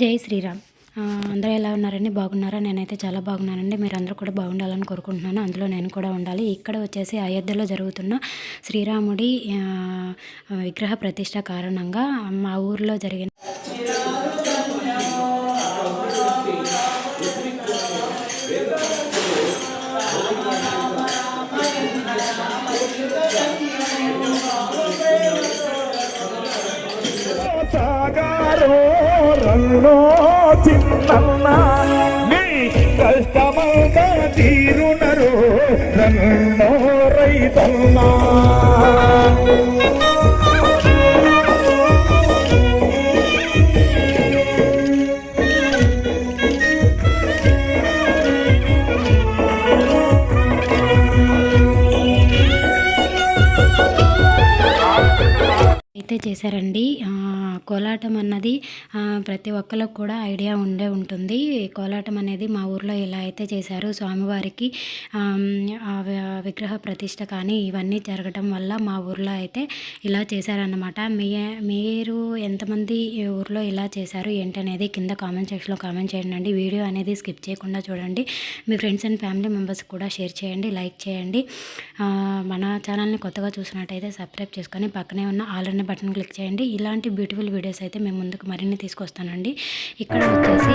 జై శ్రీరామ్. అందరూ ఎలా ఉన్నారండి? బాగున్నారా? నేనైతే చాలా బాగున్నానండి. మీరు అందరూ కూడా బాగుండాలని కోరుకుంటున్నాను. అందులో నేను కూడా ఉండాలి. ఇక్కడ వచ్చేసి అయోధ్యలో జరుగుతున్న శ్రీరాముడి విగ్రహ ప్రతిష్ట కారణంగా మా ఊర్లో జరిగిన సాగారో రన్నో చిన్నన్న నీ కష్టమంతా తీరునరు రన్నో రైతన్నా. అయితే చేశారండి. కోలాటం అన్నది ప్రతి ఒక్కరికి కూడా ఐడియా ఉండే ఉంటుంది. కోలాటం అనేది మా ఊర్లో ఇలా అయితే చేశారు. స్వామివారికి ఆ విగ్రహ ప్రతిష్ట కానీ ఇవన్నీ జరగడం వల్ల మా ఊర్లో అయితే ఇలా చేశారన్నమాట. మీ మీరు ఎంతమంది ఊర్లో ఇలా చేశారు ఏంటనేది కింద కామెంట్ సెక్షన్లో కామెంట్ చేయండి వీడియో అనేది స్కిప్ చేయకుండా చూడండి. మీ ఫ్రెండ్స్ అండ్ ఫ్యామిలీ మెంబర్స్ కూడా షేర్ చేయండి లైక్ చేయండి. మన ఛానల్ని కొత్తగా చూసినట్టయితే సబ్స్క్రైబ్ చేసుకొని పక్కనే ఉన్న ఆల్ అనే బటన్ క్లిక్ చేయండి. ఇలాంటి బ్యూటిఫుల్ వీడియోస్ అయితే మేము ముందుకు మరిన్ని తీసుకొస్తానండి. ఇక్కడ వచ్చేసి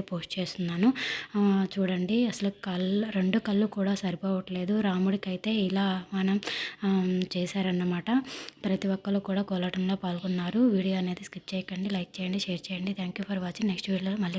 అయితే పోస్ట్ చేస్తున్నాను. చూడండి అసలు కళ్ళు రెండు కళ్ళు కూడా సరిపోవట్లేదు. రాముడికి అయితే ఇలా మనం చేశారన్నమాట. ప్రతి ఒక్కరు కూడా కోలాటంలో పాల్గొన్నారు. వీడియో అనేది స్కిప్ చేయకండి లైక్ చేయండి షేర్ చేయండి. Thank you for watching. Next వీడియోలో మళ్ళీ